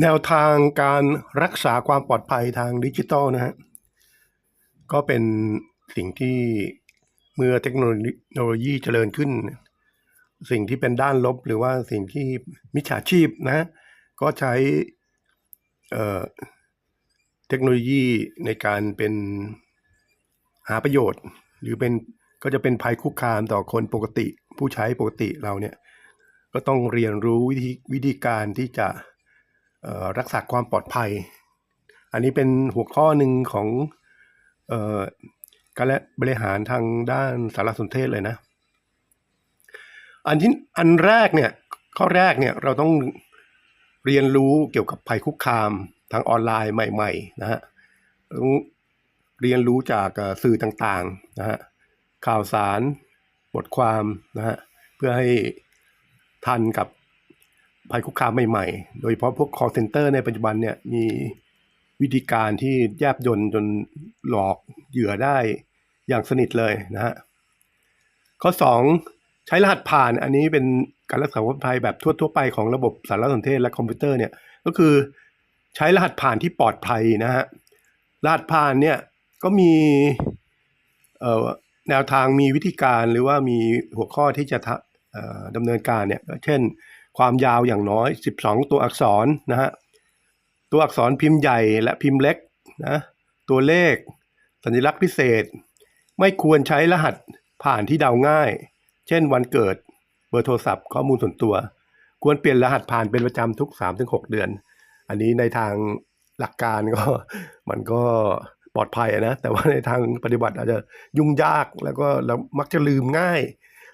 แนวทางการรักษาความปลอดภัยทางดิจิทัลนะฮะก็เป็นสิ่งที่เมื่อเทคโนโลยีเจริญขึ้น สิ่งที่เป็นด้านลบหรือว่าสิ่งที่มิจฉาชีพนะ ก็ใช้เอ่อเทคโนโลยีในการเป็นหาประโยชน์ หรือเป็นก็จะเป็นภัยคุกคามต่อคนปกติ ผู้ใช้ปกติเราเนี่ย ก็ต้องเรียนรู้วิธีวิธีการที่จะ รักษาความปลอดภัย อันนี้เป็นหัวข้อหนึ่งของออการและบริหารทางด้านสารสนเทศเลยนะ อันที่อันแรกเนี่ยข้อแรกเนี่ยเราต้องเรียนรู้เกี่ยวกับภัยคุกคามทางออนไลน์ใหม่ๆนะฮะต้องเรียนรู้จากสื่อต่างๆนะฮะข่าวสารบทความนะฮะเพื่อให้ทันกับ ภัยคุกคามใหม่ๆ โดยเฉพาะพวก call center ในปัจจุบันเนี่ยมีวิธีการที่แยบยนจนหลอกเหยื่อได้อย่างสนิทเลยนะฮะ ข้อ 2 ใช้รหัสผ่านอันนี้เป็นการรักษาความปลอดภัยแบบทั่วๆไปของระบบสารสนเทศและคอมพิวเตอร์เนี่ยก็คือใช้รหัสผ่านที่ปลอดภัยนะฮะ รหัสผ่านเนี่ยก็มีแนวทางมีวิธีการหรือว่ามีหัวข้อที่จะดำเนินการเนี่ยก็เช่น ความยาวอย่างน้อย 12 ตัวอักษรนะฮะตัวอักษรพิมพ์ใหญ่และพิมพ์เล็กนะตัวเลข สัญลักษณ์พิเศษ ไม่ควรใช้รหัสผ่านที่เดาง่าย เช่นวันเกิดเบอร์โทรศัพท์ข้อมูลส่วนตัว ควรเปลี่ยนรหัสผ่านเป็นประจำทุก 3-6 เดือน อันนี้ในทางหลักการก็มันก็ปลอดภัยนะ แต่ว่าในทางปฏิบัติอาจจะยุ่งยากแล้วก็เรามักจะลืมง่าย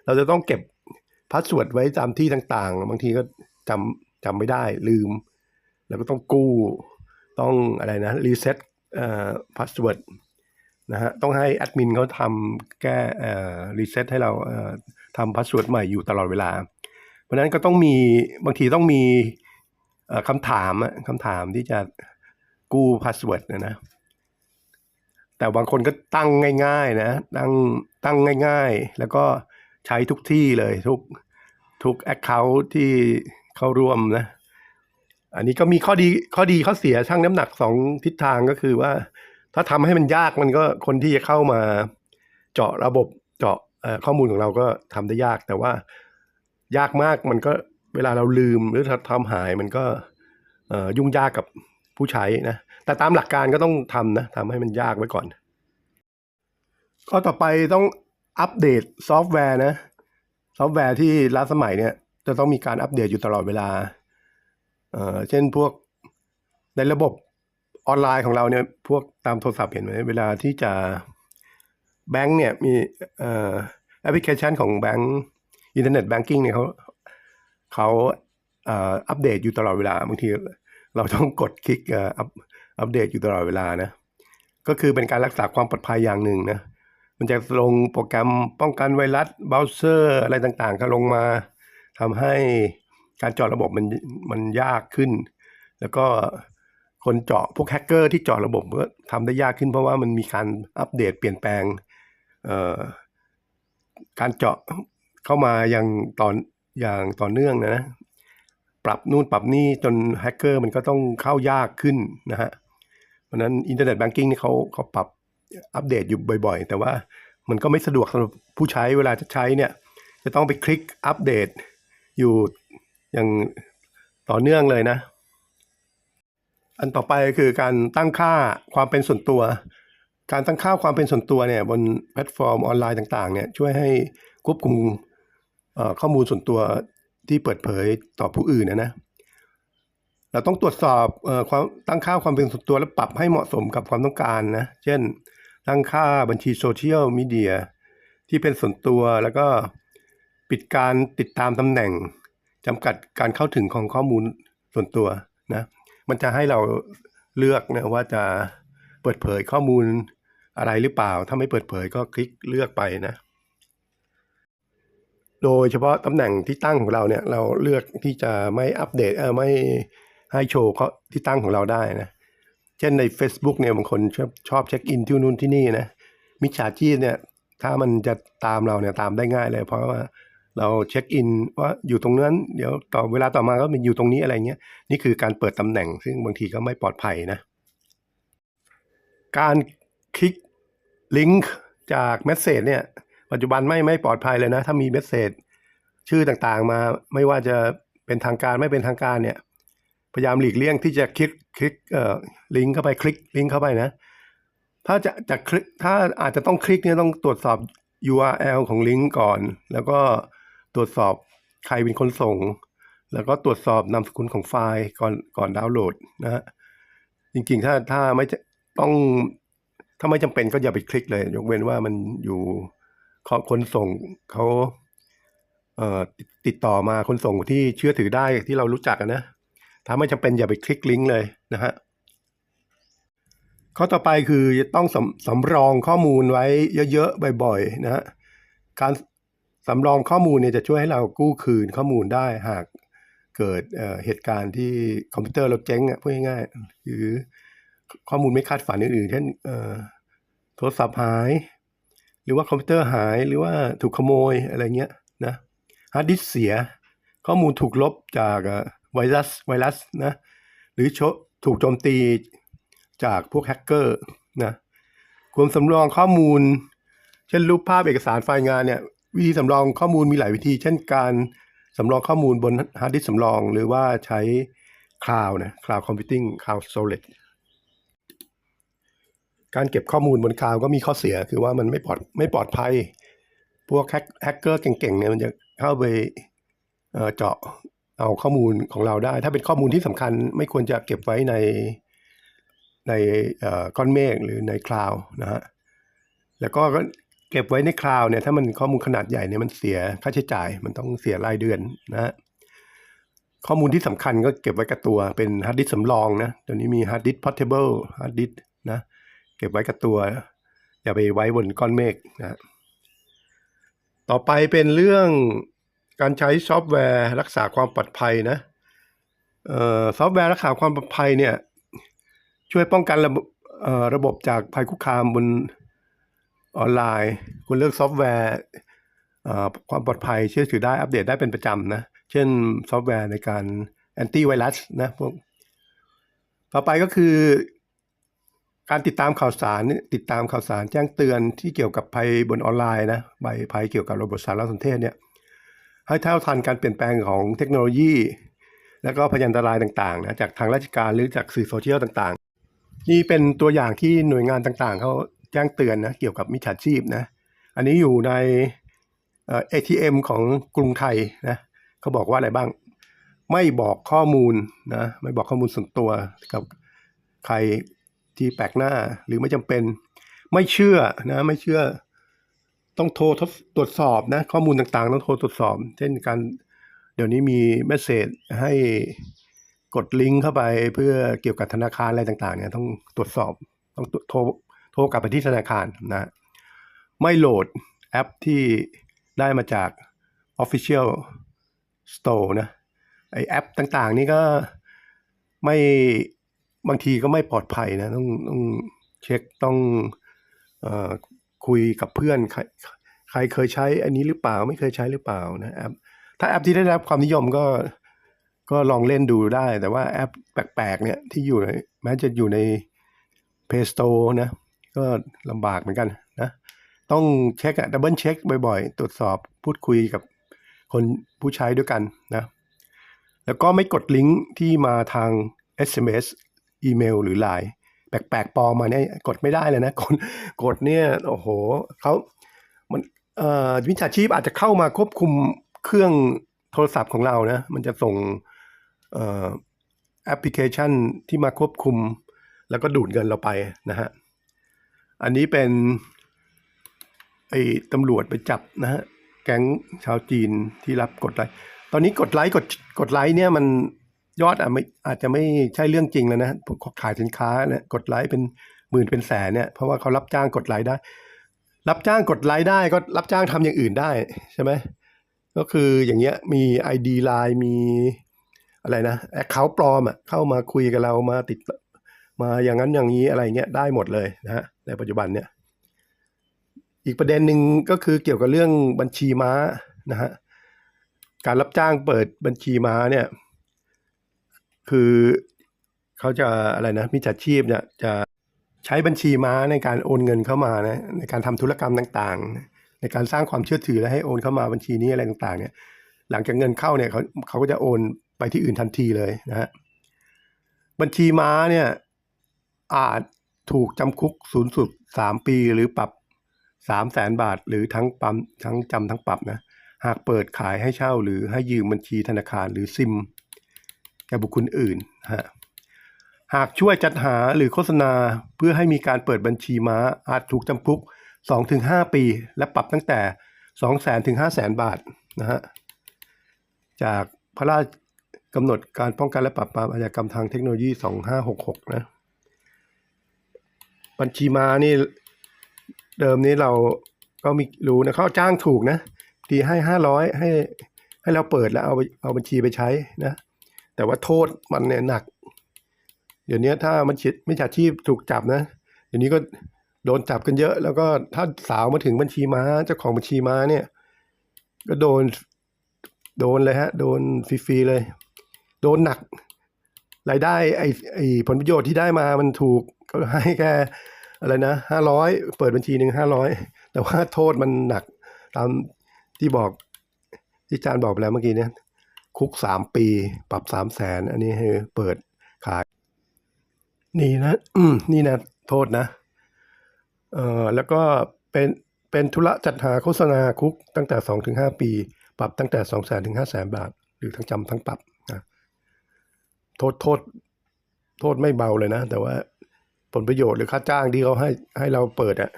เราจะต้องเก็บ พาสเวิร์ดไว้ตามที่ต่างๆ บางทีก็จำจำไม่ได้ลืม แล้วก็ต้องกู้ต้องอะไรนะรีเซ็ตเอ่อพาสเวิร์ดนะฮะต้องให้แอดมินเขาทำแก้เอ่อรีเซ็ตให้เราทำพาสเวิร์ดใหม่อยู่ตลอดเวลา เพราะนั้นก็ต้องมีบางทีต้องมีคำถามคำถามที่จะกู้พาสเวิร์ดนะนะแต่บางคนก็ตั้งง่าย ๆ นะ ตั้งตั้งง่าย ๆ แล้วก็ใช้ทุกที่เลยทุก ทุกแอคเคาท์ที่เข้าร่วมนะ อันนี้ก็มีข้อดีข้อดีข้อเสียช่างน้ำหนักสองทิศทางก็คือว่า ถ้าทำให้มันยากมันก็คนที่จะเข้ามาเจาะระบบเจาะข้อมูลของเราก็ทำได้ยาก แต่ว่ายากมากมันก็เวลาเราลืมหรือถ้าทำหายมันก็ยุ่งยากกับผู้ใช้นะ แต่ตามหลักการก็ต้องทำนะทำให้มันยากไว้ก่อน ข้อต่อไปต้องอัปเดตซอฟต์แวร์นะ ซอฟต์แวร์ที่ล้าสมัยเนี่ยจะต้องมีการอัปเดตอยู่ตลอดเวลา เอ่อ เช่นพวกในระบบออนไลน์ของเราเนี่ย พวกตามโทรศัพท์เห็นไหมเวลาที่จะแบงก์เนี่ยมีเอ่อแอปพลิเคชันของแบงก์อินเทอร์เน็ตแบงกิ้งเนี่ยเขาเขาเอ่ออัปเดตอยู่ตลอดเวลา บางทีเราต้องกดคลิกอัปอัปเดตอยู่ตลอดเวลานะ ก็คือเป็นการรักษาความปลอดภัยอย่างหนึ่งนะ มันจะลงโปรแกรมป้องกันไวรัสเบราว์เซอร์อะไรต่างๆก็ลงมาทำให้การเจาะระบบมันมันยากขึ้น แล้วก็คนเจาะพวกแฮกเกอร์ที่เจาะระบบก็ทำได้ยากขึ้นเพราะว่ามันมีการอัปเดตเปลี่ยนแปลงการเจาะเข้ามาอย่างตอนอย่างต่อเนื่องนะปรับนู่นปรับนี่จนแฮกเกอร์มันก็ต้องเข้ายากขึ้นนะฮะเพราะนั้นอินเทอร์เน็ตแบงกิ้งนี่เขาเขาปรับ อัปเดตอยู่บ่อยๆ แต่ว่ามันก็ไม่สะดวกสำหรับผู้ใช้เวลาจะใช้เนี่ย จะต้องไปคลิกอัปเดตอยู่อย่างต่อเนื่องเลยนะ อันต่อไปคือการตั้งค่าความเป็นส่วนตัว การตั้งค่าความเป็นส่วนตัวเนี่ยบนแพลตฟอร์มออนไลน์ต่าง ๆ เนี่ยช่วยให้ควบคุมข้อมูลส่วนตัวที่เปิดเผยต่อผู้อื่นนะนะเราต้องตรวจสอบเออความตั้งค่าความเป็นส่วนตัวและปรับให้เหมาะสมกับความต้องการนะ เช่น ตั้งค่าบัญชีโซเชียลมีเดียที่เป็นส่วนตัวแล้วก็ปิดการติดตามตำแหน่งจำกัดการเข้าถึงของข้อมูลส่วนตัวนะมันจะให้เราเลือกนะว่าจะเปิดเผยข้อมูลอะไรหรือเปล่า ถ้าไม่เปิดเผยก็คลิกเลือกไปนะ โดยเฉพาะตำแหน่งที่ตั้งของเราเนี่ย เราเลือกที่จะไม่อัปเดตเออไม่ให้โชว์ที่ตั้งของเราได้นะ เช่นใน Facebook เนี่ยบางคนชอบชอบเช็คอินที่นู่นที่นี่นะมิจฉาชีพเนี่ย ถ้ามันจะตามเราเนี่ยตามได้ง่ายเลย เพราะว่าเราเช็คอินว่าอยู่ตรงนั้น เดี๋ยวต่อเวลาต่อมาก็เป็นอยู่ตรงนี้อะไรเงี้ยนี่คือการเปิดตำแหน่ง ซึ่งบางทีก็ไม่ปลอดภัยนะ การคลิกลิงก์จากเมสเซจเนี่ยปัจจุบันไม่ไม่ปลอดภัยเลยนะ ถ้ามีเมสเซจชื่อต่างๆมาไม่ว่าจะเป็นทางการไม่เป็นทางการเนี่ย พยายามหลีกเลี่ยงที่จะคลิกคลิกเอ่อลิงก์เข้าไปคลิกลิงก์เข้าไปนะ ถ้าจะจะคลิกถ้าอาจจะต้องคลิกเนี่ยต้องตรวจสอบ URL ของลิงก์ก่อน แล้วก็ตรวจสอบใครเป็นคนส่ง แล้วก็ตรวจสอบนามสกุลของไฟล์ก่อนก่อนดาวน์โหลดนะฮะจริงๆ ถ้าถ้าไม่ต้องถ้าไม่จำเป็นก็อย่าไปคลิกเลย ยกเว้นว่ามันอยู่ขอคนส่งเขาเอ่อติดต่อมาคนส่งที่เชื่อถือได้ที่เรารู้จักนะ ถ้าไม่จำเป็นอย่าไปคลิกลิงก์เลยนะฮะข้อต่อไปคือจะต้องสำสำรองข้อมูลไว้เยอะๆบ่อยๆนะฮะการสำรองข้อมูลเนี่ยจะช่วยให้เรากู้คืนข้อมูลได้หากเกิดเเหตุการณ์ที่คอมพิวเตอร์เราเจ๊งอะพูดง่ายๆหรือข้อมูลไม่คาดฝันอื่นๆเช่นโทรศัพท์หาย หรือว่าคอมพิวเตอร์หายหรือว่าถูกขโมยอะไรเงี้ยนะฮาร์ดดิสเสีย ข้อมูลถูกลบจากอ ไวรัสไวรัสนะหรือโชถูกโจมตีจากพวกแฮกเกอร์นะควรสำรองข้อมูล เช่นรูปภาพเอกสารไฟล์งานเนี่ยวิธีสำรองข้อมูลมีหลายวิธี เช่นการสำรองข้อมูลบนฮาร์ดดิสก์สำรอง หรือว่าใช้คลาวนะคลาวคอมพิวติ้งคลาวด์สโตการเก็บข้อมูลบนคลาวก็มีข้อเสียคือว่ามันไม่ปลอดไม่ปลอดภัย พวกแฮกแฮกเกอร์เก่งๆเนี่ยมันจะเข้าไปเจาะ เอาข้อมูลของเราได้ ถ้าเป็นข้อมูลที่สำคัญไม่ควรจะเก็บไว้ในในก้อนเมฆหรือในคลาวนะฮะแล้วก็เก็บไว้ในคลาวเนี่ยถ้ามันข้อมูลขนาดใหญ่เนี่ยมันเสียค่าใช้จ่าย มันต้องเสียรายเดือนนะฮะข้อมูลที่สำคัญก็เก็บไว้กับตัวเป็นฮาร์ดดิสสำรองนะตอนนี้มีฮาร์ดดิสพอร์ตเบิลฮาร์ดดิสนะเก็บไว้กับตัว อย่าไปไว้บนก้อนเมฆนะต่อไปเป็นเรื่อง การใช้ซอฟต์แวร์รักษาความปลอดภัยนะเอ่อซอฟต์แวร์รักษาความปลอดภัยเนี่ยช่วยป้องกันระบบระบบจากภัยคุกคามบนออนไลน์คุณเลือกซอฟต์แวร์เอ่อความปลอดภัยเชื่อถือได้อัปเดตได้เป็นประจำนะเช่นซอฟต์แวร์ในการแอนตี้ไวรัสนะพวกต่อไปก็คือ การติดตามข่าวสารนี่ติดตามข่าวสารแจ้งเตือนที่เกี่ยวกับภัยบนออนไลน์นะใบภัยเกี่ยวกับระบบสารสนเทศเนี่ย ให้เท่าทันการเปลี่ยนแปลงของเทคโนโลยี แล้วก็พยันตรายต่างๆนะจากทางราชการหรือจากสื่อโซเชียลต่างๆ นี่เป็นตัวอย่างที่หน่วยงานต่างๆเขาแจ้งเตือนนะเกี่ยวกับมิจฉาชีพนะอันนี้อยู่ในเอ่อ ATM ของกรุงไทยนะเขาบอกว่าอะไรบ้าง ไม่บอกข้อมูลนะไม่บอกข้อมูลส่วนตัวกับใครที่แปลกหน้าหรือไม่จำเป็น ไม่เชื่อนะไม่เชื่อ ต้องโทรทดตรวจสอบนะข้อมูลต่างๆ ต้องโทรตรวจสอบ เช่นการเดี๋ยวนี้มีเมสเซจให้กดลิงก์เข้าไปเพื่อเกี่ยวกับธนาคารอะไรต่างๆเนี่ยต้องตรวจสอบต้องโทรโทรกลับไปที่ธนาคารนะไม่โหลดแอปที่ได้มาจาก Official Store นะไอแอปต่างๆ นี่ก็ไม่บางทีก็ไม่ปลอดภัยนะต้องต้องเช็คต้องเอ่อ คุยกับเพื่อนใครใครเคยใช้อันนี้หรือเปล่าไม่เคยใช้หรือเปล่านะแอปถ้าแอปที่ได้รับความนิยมก็ก็ลองเล่นดูได้ แต่ว่าแอปแปลกๆเนี่ยที่อยู่ในแม้จะอยู่ใน Play Store นะ ก็ลำบากเหมือนกันนะ ต้องเช็คอะดับเบิลเช็คบ่อยๆ ตรวจสอบพูดคุยกับคนผู้ใช้ด้วยกันนะ แล้วก็ไม่กดลิงก์ที่มาทาง SMS อีเมลหรือ Line แปลกๆปลอมมาเนี่ยกดไม่ได้เลยนะกดกดเนี่ยโอ้โหเขามันเอ่อวิชาชีพอาจจะเข้ามาควบคุมเครื่องโทรศัพท์ของเรานะ มันจะส่งเอ่อแอปพลิเคชันที่มาควบคุม แล้วก็ดูดเงินเราไปนะฮะอันนี้เป็นไอ้ตำรวจไปจับนะฮะแก๊งชาวจีนที่รับกดไลค์ตอนนี้กดไลค์กดกดไลค์เนี่ยมัน ยอดอาจไม่อาจจะไม่ใช่เรื่องจริงแล้วนะผมขายสินค้าเนี่ยกดไลค์เป็นหมื่นเป็นแสนเนี่ยเพราะว่าเขารับจ้างกดไลค์ได้ รับจ้างกดไลค์ได้ก็รับจ้างทำอย่างอื่นได้ใช่ไหมก็คืออย่างเงี้ยมี ID Line มีอะไรนะแอคเคาท์ปลอมอะเข้ามาคุยกับเรามาติดมาอย่างนั้นอย่างนี้อะไรเงี้ยได้หมดเลยนะฮะในปัจจุบันเนี่ย อีกประเด็นหนึ่งก็คือเกี่ยวกับเรื่องบัญชีม้านะฮะการรับจ้างเปิดบัญชีม้าเนี่ย คือเขาจะอะไรนะมิจฉาชีพเนี่ยจะใช้บัญชีม้าในการโอนเงินเข้ามานะในการทำธุรกรรมต่างๆ ในการสร้างความเชื่อถือและให้โอนเข้ามาบัญชีนี้อะไรต่างๆ เนี่ย หลังจากเงินเข้าเนี่ยเขาเขาก็จะโอนไปที่อื่นทันทีเลยนะฮะบัญชีม้าเนี่ยอาจถูกจำคุกสูงสุดสามปีหรือปรับสามแสนบาท หรือทั้งปั๊มทั้งจำทั้งปรับนะหากเปิดขายให้เช่าหรือให้ยืมบัญชีธนาคารหรือซิม แก่บุคคลอื่นนะฮะหากช่วยจัดหาหรือโฆษณาเพื่อให้มีการเปิดบัญชีม้าอาจถูกจำคุก 2-5 ปี และปรับตั้งแต่ 200,000ถึง500,000 บาทนะฮะจากพระราชกำหนดการป้องกันและปราบปรามอาชญากรรมทางเทคโนโลยี 2566 นะ บัญชีม้านี่เดิมนี้เราก็มีรู้นะเขาจ้างถูกนะ ทีให้ห้าร้อยให้ให้เราเปิดแล้วเอาเอาบัญชีไปใช้นะ แต่ว่าโทษมันเนี่ยหนัก เดี๋ยวนี้ถ้ามันฉิดไม่ฉาชีพถูกจับนะเดี๋ยวนี้ก็โดนจับกันเยอะ แล้วก็ถ้าสาวมาถึงบัญชีม้าเจ้าของบัญชีม้าเนี่ย ก็โดนโดนเลยฮะ โดนฟรีๆเลย โดนหนักรายได้ไอ้ไอ้ผลประโยชน์ที่ได้มามันถูกก็ให้แค่อะไรนะห้าร้อยเปิดบัญชีหนึ่งห้าร้อยแต่ว่าโทษมันหนักตามที่บอกที่อาจารย์บอกไปแล้วเมื่อกี้เนี่ย คุกสามปี ปรับสามแสนอันนี้คือเปิดขาย นี่นะนี่นะ โทษนะ เอ่อแล้วก็เป็นเป็นธุระจัดหาโฆษณาคุกตั้งแต่สองถึงห้าปี ปรับตั้งแต่สองแสนถึงห้าแสนบาท หรือทั้งจำทั้งปรับนะโทษโทษ โทษไม่เบาเลยนะ แต่ว่าผลประโยชน์หรือค่าจ้างที่เขาให้ให้เราเปิดอะ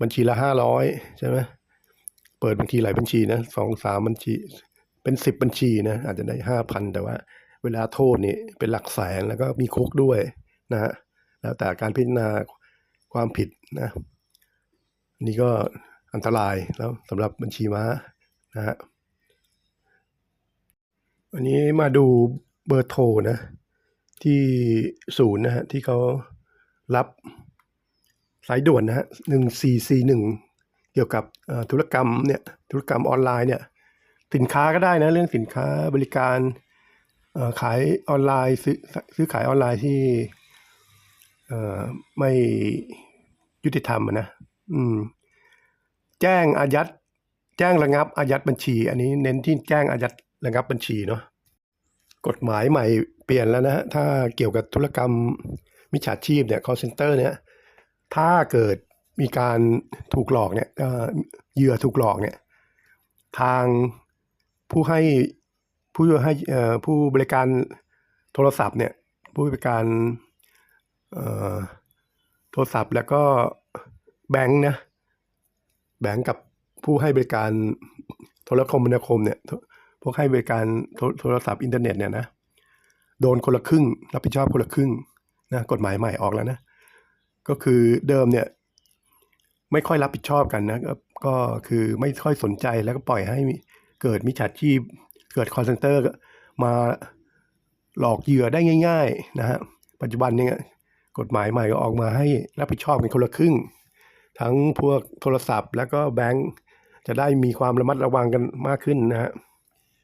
บัญชีละห้าร้อยใช่ไหมเปิดบัญชีหลายบัญชีนะสองสามบัญชี เป็นสิบบัญชีนะอาจจะได้ห้าพันแต่ว่า เวลาโทษนี่เป็นหลักแสนแล้วก็มีคุกด้วยนะฮะแล้วแต่การพิจารณาความผิดนะนนี่ก็อันตรายแล้วสำหรับบัญชีม้านะฮะวันนี้มาดูเบอร์โทรนะ ที่ศูนย์นะฮะที่เขารับสายด่วนนะฮะหนึ่งสี่สี่หนึ่งเกี่ยวกับธุรกรรมเนี่ยธุรกรรมออนไลน์เนี่ย สินค้าก็ได้นะเรื่องสินค้าบริการขายออนไลน์ซื้อซื้อขายออนไลน์ที่ไม่ยุติธรรมนะอืม แจ้งอายัด แจ้งระงับอายัดบัญชี อันนี้เน้นที่แจ้งอายัดระงับบัญชีเนาะกฎหมายใหม่เปลี่ยนแล้วนะฮะถ้าเกี่ยวกับธุรกรรมมิจฉาชีพเนี่ย call center เนี่ย ถ้าเกิดมีการถูกหลอกเนี่ยเอ่อเหยื่อถูกหลอกเนี่ย ทาง ผู้ให้ผู้ให้ผู้บริการโทรศัพท์เนี่ยผู้บริการโทรศัพท์แล้วก็แบงค์นะแบงค์กับผู้ให้บริการโทรคมนาคมเนี่ยพวกให้บริการโทรศัพท์อินเทอร์เน็ตเนี่ยนะโดนคนละครึ่ง รับผิดชอบคนละครึ่งนะกฎหมายใหม่ออกแล้วนะ ก็คือเดิมเนี่ยไม่ค่อยรับผิดชอบกันนะก็คือไม่ค่อยสนใจแล้วก็ปล่อยให้ เกิดมิจฉาชีพ เกิดคอนเซนเตอร์มาหลอกเหยื่อได้ง่าย ๆนะฮะปัจจุบันเนี่ยกฎหมายใหม่ก็ออกมาให้รับผิดชอบกันคนละครึ่ง ทั้งพวกโทรศัพท์ แล้วก็แบงก์จะได้มีความระมัดระวังกันมากขึ้นนะฮะ